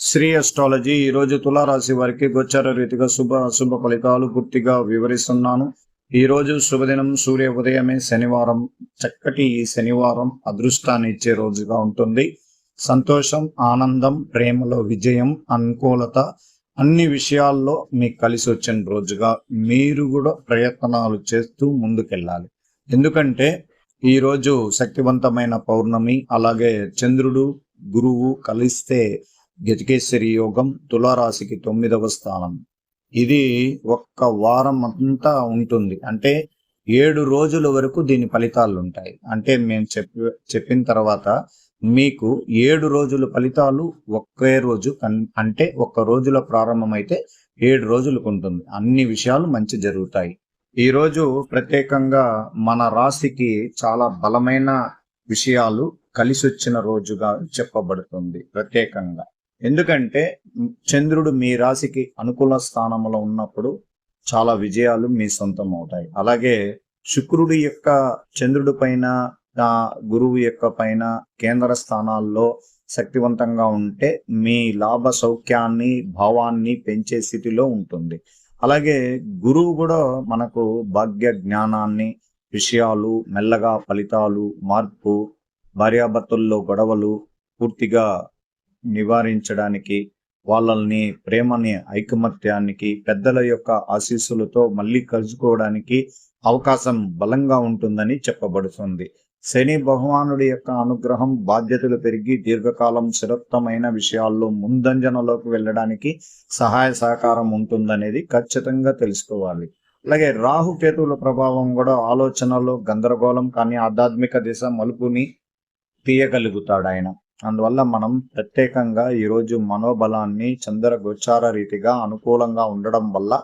Shri astrology ఈ రోజు తులారాశి వారికి గోచార రీతిగా శుభ అశుభ ఫలితాలు పూర్తిగా వివరిస్తున్నాను. ఈ రోజు శుభదినం సూర్య ఉదయమే శనివారం. చక్కటి ఈ శనివారం అదృష్టాన్ని ఇచ్చే రోజుగా ఉంటుంది. సంతోషం ఆనందం ప్రేమలో విజయం అనుకూలత అన్ని విషయాల్లో మీకు కలిసి వచ్చిన రోజుగా మీరు కూడా ప్రయత్నాలు చేస్తూ ముందుకెళ్ళాలి. ఎందుకంటే ఈ రోజు శక్తివంతమైన పౌర్ణమి అలాగే చంద్రుడు గురువు కలిస్తే గజకేశ్వరి యోగం తులారాశికి తొమ్మిదవ స్థానం. ఇది ఒక్క వారం అంతా ఉంటుంది. అంటే ఏడు రోజుల వరకు దీని ఫలితాలు ఉంటాయి అంటే మేము చెప్పి చెప్పిన తర్వాత మీకు ఏడు రోజుల ఫలితాలు ఒకే రోజు కన్ అంటే ఒక్క రోజుల ప్రారంభమైతే ఏడు రోజులకు ఉంటుంది. అన్ని విషయాలు మంచి జరుగుతాయి. ఈ రోజు ప్రత్యేకంగా మన రాశికి చాలా బలమైన విషయాలు కలిసి వచ్చిన రోజుగా చెప్పబడుతుంది ప్రత్యేకంగా. ఎందుకంటే చంద్రుడు మీ రాశికి అనుకూల స్థానంలో ఉన్నప్పుడు చాలా విజయాలు మీ సొంతం అవుతాయి అలాగే శుక్రుడి యొక్క చంద్రుడి పైన గురువు యొక్క పైన కేంద్ర స్థానాల్లో శక్తివంతంగా ఉంటే మీ లాభ సౌఖ్యాన్ని భావాన్ని పెంచే స్థితిలో ఉంటుంది. అలాగే గురువు కూడా మనకు భాగ్య జ్ఞానాన్ని విషయాలు మెల్లగా ఫలితాలు మార్పు భార్యాభర్తల్లో గొడవలు పూర్తిగా నివారించడానికి వాళ్ళని ప్రేమని ఐకమత్యానికి పెద్దల యొక్క ఆశీస్సులతో మళ్ళీ కలుసుకోవడానికి అవకాశం బలంగా ఉంటుందని చెప్పబడుతుంది. శని భగవానుడి యొక్క అనుగ్రహం బాధ్యతలు పెరిగి దీర్ఘకాలం స్థిరత్వమైన విషయాల్లో ముందంజనలోకి వెళ్ళడానికి సహాయ సహకారం ఉంటుందనేది ఖచ్చితంగా తెలుసుకోవాలి. అలాగే రాహు కేతువుల ప్రభావం కూడా ఆలోచనలో గందరగోళం కానీ ఆధ్యాత్మిక దిశ మలుపుని తీయగలుగుతాడు ఆయన అందువల్ల మనం ప్రత్యేకంగా ఈరోజు మనోబలాన్ని చంద్ర గోచార రీతిగా అనుకూలంగా ఉండడం వల్ల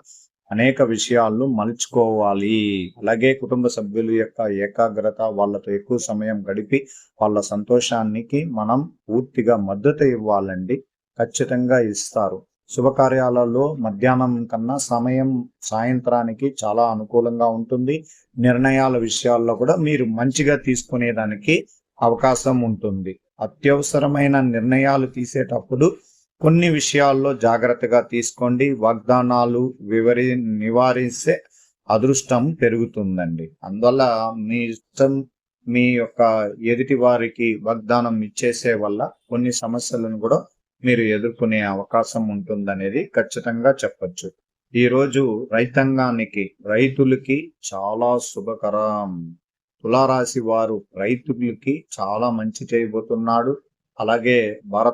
అనేక విషయాలను మలుచుకోవాలి. అలాగే కుటుంబ సభ్యుల యొక్క ఏకాగ్రత వాళ్ళతో ఎక్కువ సమయం గడిపి వాళ్ళ సంతోషానికి మనం పూర్తిగా మద్దతు ఇవ్వాలండి. ఖచ్చితంగా ఇస్తారు. శుభకార్యాలలో మధ్యాహ్నం కన్నా సమయం సాయంత్రానికి చాలా అనుకూలంగా ఉంటుంది. నిర్ణయాల విషయాల్లో కూడా మీరు మంచిగా తీసుకునేదానికి అవకాశం ఉంటుంది. అత్యవసరమైన నిర్ణయాలు తీసేటప్పుడు కొన్ని విషయాల్లో జాగ్రత్తగా తీసుకోండి. వాగ్దానాలు వివరి నివారిస్తే అదృష్టం పెరుగుతుందండి. అందువల్ల మీ ఇష్టం మీ యొక్క ఎదుటి వారికి వాగ్దానం ఇచ్చేసే వల్ల కొన్ని సమస్యలను కూడా మీరు ఎదుర్కొనే అవకాశం ఉంటుందనేది ఖచ్చితంగా చెప్పచ్చు. ఈరోజు రైతాంగానికి రైతులకి చాలా శుభకరం. తులారాశి వారు రైతులకి చాలా మంచి చేయబోతున్నాడు. అలాగే భారత